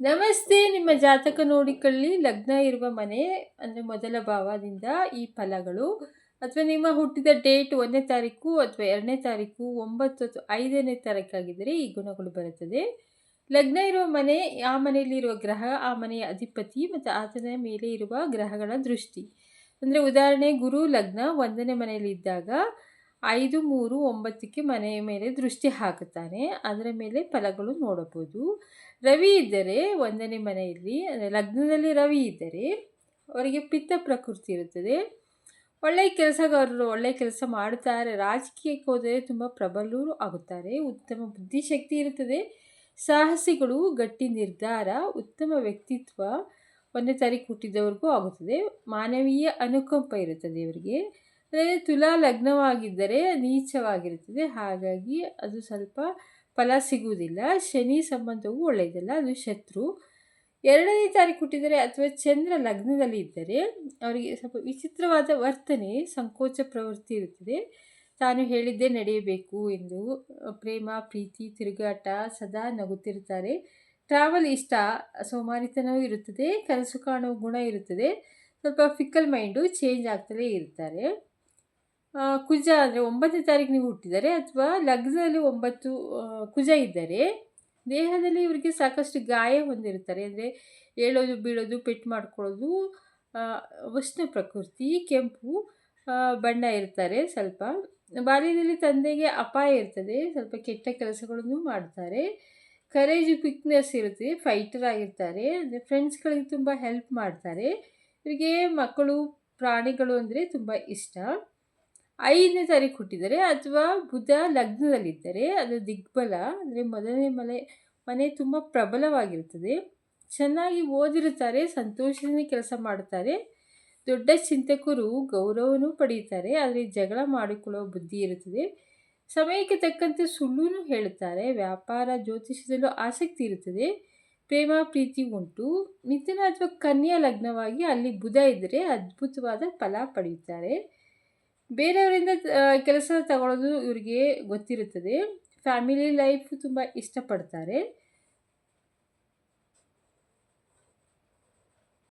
ನಮಸ್ತೆ, ನಿಮ್ಮ ಜಾತಕ ನೋಡಿಕೊಳ್ಳಿ. ಲಗ್ನ ಇರುವ ಮನೆ, ಅಂದರೆ ಮೊದಲ ಭಾವದಿಂದ ಈ ಫಲಗಳು. ಅಥವಾ ನಿಮ್ಮ ಹುಟ್ಟಿದ ಡೇಟ್ ಒಂದನೇ ತಾರೀಕು ಅಥವಾ ಎರಡನೇ ತಾರೀಕು, ಒಂಬತ್ತು ಅಥವಾ ಐದನೇ ತಾರೀಕಾಗಿದ್ದರೆ ಈ ಗುಣಗಳು ಬರುತ್ತದೆ. ಲಗ್ನ ಇರುವ ಮನೆ, ಆ ಮನೆಯಲ್ಲಿರುವ ಗ್ರಹ, ಆ ಮನೆಯ ಅಧಿಪತಿ ಮತ್ತು ಆತನ ಮೇಲೆ ಇರುವ ಗ್ರಹಗಳ ದೃಷ್ಟಿ. ಅಂದರೆ ಉದಾಹರಣೆ, ಗುರು ಲಗ್ನ ಒಂದನೇ ಮನೆಯಲ್ಲಿ ಇದ್ದಾಗ ಐದು ಮೂರು ಒಂಬತ್ತಕ್ಕೆ ಮನೆಯ ಮೇಲೆ ದೃಷ್ಟಿ ಹಾಕುತ್ತಾನೆ. ಅದರ ಮೇಲೆ ಫಲಗಳು ನೋಡಬಹುದು. ರವಿ ಇದ್ದರೆ ಒಂದನೇ ಮನೆಯಲ್ಲಿ, ಅಂದರೆ ಲಗ್ನದಲ್ಲಿ ರವಿ ಇದ್ದರೆ ಅವರಿಗೆ ಪಿತ್ತ ಪ್ರಕೃತಿ ಇರುತ್ತದೆ. ಒಳ್ಳೆಯ ಕೆಲಸಗಾರರು ಒಳ್ಳೆಯ ಕೆಲಸ ಮಾಡುತ್ತಾರೆ. ರಾಜಕೀಯಕ್ಕೆ ಹೋದರೆ ತುಂಬ ಪ್ರಬಲರು ಆಗುತ್ತಾರೆ. ಉತ್ತಮ ಬುದ್ಧಿಶಕ್ತಿ ಇರುತ್ತದೆ. ಸಾಹಸಿಗಳು ಗಟ್ಟಿ ನಿರ್ಧಾರ, ಉತ್ತಮ ವ್ಯಕ್ತಿತ್ವ ಒಂದೇ ತಾರೀಕು ಹುಟ್ಟಿದವ್ರಿಗೂ ಆಗುತ್ತದೆ. ಮಾನವೀಯ ಅನುಕಂಪ ಇರುತ್ತದೆ ಇವರಿಗೆ. ಅಂದರೆ ತುಲಾ ಲಗ್ನವಾಗಿದ್ದರೆ ನೀಚವಾಗಿರುತ್ತದೆ. ಹಾಗಾಗಿ ಅದು ಸ್ವಲ್ಪ ಫಲ ಸಿಗುವುದಿಲ್ಲ. ಶನಿ ಸಂಬಂಧವು ಒಳ್ಳೆಯದಲ್ಲ, ಅದು ಶತ್ರು. ಎರಡನೇ ತಾರೀಕು ಹುಟ್ಟಿದರೆ ಅಥವಾ ಚಂದ್ರ ಲಗ್ನದಲ್ಲಿ ಇದ್ದರೆ ಅವರಿಗೆ ಸ್ವಲ್ಪ ವಿಚಿತ್ರವಾದ ವರ್ತನೆ, ಸಂಕೋಚ ಪ್ರವೃತ್ತಿ ಇರುತ್ತದೆ. ತಾನು ಹೇಳಿದ್ದೇ ನಡೆಯಬೇಕು ಎಂದು ಪ್ರೇಮ, ಪ್ರೀತಿ, ತಿರುಗಾಟ ಸದಾ ನಗುತ್ತಿರುತ್ತಾರೆ. ಟ್ರಾವೆಲ್ ಇಷ್ಟ, ಸೋಮಾರಿತನವೂ ಇರುತ್ತದೆ, ಕನಸು ಕಾಣುವ ಗುಣ ಇರುತ್ತದೆ. ಸ್ವಲ್ಪ ಫಿಕ್ಕಲ್ ಮೈಂಡು ಚೇಂಜ್ ಆಗ್ತಲೇ ಇರ್ತಾರೆ ಕುಜ ಅಂದರೆ ಒಂಬತ್ತನೇ ತಾರೀಕು ನೀವು ಹುಟ್ಟಿದರೆ ಅಥವಾ ಲಗ್ನದಲ್ಲಿ ಒಂಬತ್ತು ಕುಜ ಇದ್ದರೆ ದೇಹದಲ್ಲಿ ಇವರಿಗೆ ಸಾಕಷ್ಟು ಗಾಯ ಹೊಂದಿರುತ್ತಾರೆ. ಅಂದರೆ ಏಳೋದು ಬೀಳೋದು, ಪೆಟ್ಟು ಮಾಡ್ಕೊಳ್ಳೋದು ಉಷ್ಣ ಪ್ರಕೃತಿ, ಕೆಂಪು ಬಣ್ಣ ಇರ್ತಾರೆ ಸ್ವಲ್ಪ. ಬಾಲ್ಯದಲ್ಲಿ ತಂದೆಗೆ ಅಪಾಯ ಇರ್ತದೆ, ಸ್ವಲ್ಪ ಕೆಟ್ಟ ಕೆಲಸಗಳನ್ನು ಮಾಡ್ತಾರೆ. ಕರೇಜ್ ಕ್ವಿಕ್ನೆಸ್ ಇರುತ್ತೆ ಫೈಟರ್ ಆಗಿರ್ತಾರೆ. ಅಂದರೆ ಫ್ರೆಂಡ್ಸ್ಗಳಿಗೆ ತುಂಬ ಹೆಲ್ಪ್ ಮಾಡ್ತಾರೆ. ಇವರಿಗೆ ಮಕ್ಕಳು, ಪ್ರಾಣಿಗಳು ಅಂದರೆ ತುಂಬ ಇಷ್ಟ. ಐದನೇ ತಾರೀಕು ಹುಟ್ಟಿದರೆ ಅಥವಾ ಬುಧ ಲಗ್ನದಲ್ಲಿದ್ದರೆ ಅದು ದಿಗ್ಬಲ, ಅಂದರೆ ಮೊದಲನೇ ಮನೆ ಮನೆ ತುಂಬ ಪ್ರಬಲವಾಗಿರುತ್ತದೆ. ಚೆನ್ನಾಗಿ ಓದಿರುತ್ತಾರೆ, ಸಂತೋಷದಿಂದ ಕೆಲಸ ಮಾಡುತ್ತಾರೆ. ದೊಡ್ಡ ಚಿಂತಕರು ಗೌರವನೂ ಪಡೆಯುತ್ತಾರೆ, ಆದರೆ ಜಗಳ ಮಾಡಿಕೊಳ್ಳೋ ಬುದ್ಧಿ ಇರುತ್ತದೆ. ಸಮಯಕ್ಕೆ ತಕ್ಕಂತೆ ಸುಳ್ಳು ಹೇಳುತ್ತಾರೆ, ವ್ಯಾಪಾರ ಜ್ಯೋತಿಷದಲ್ಲೂ ಆಸಕ್ತಿ ಇರುತ್ತದೆ. ಪ್ರೇಮ, ಪ್ರೀತಿ ಉಂಟು. ಮಿಥುನ ಅಥವಾ ಕನ್ಯಾ ಲಗ್ನವಾಗಿ ಅಲ್ಲಿ ಬುಧ ಇದ್ದರೆ ಅದ್ಭುತವಾದ ಫಲ ಪಡೆಯುತ್ತಾರೆ. ಬೇರೆಯವರಿಂದ ಕೆಲಸ ತಗೊಳ್ಳೋದು ಇವರಿಗೆ ಗೊತ್ತಿರುತ್ತದೆ. ಫ್ಯಾಮಿಲಿ ಲೈಫ್ ತುಂಬ ಇಷ್ಟಪಡ್ತಾರೆ.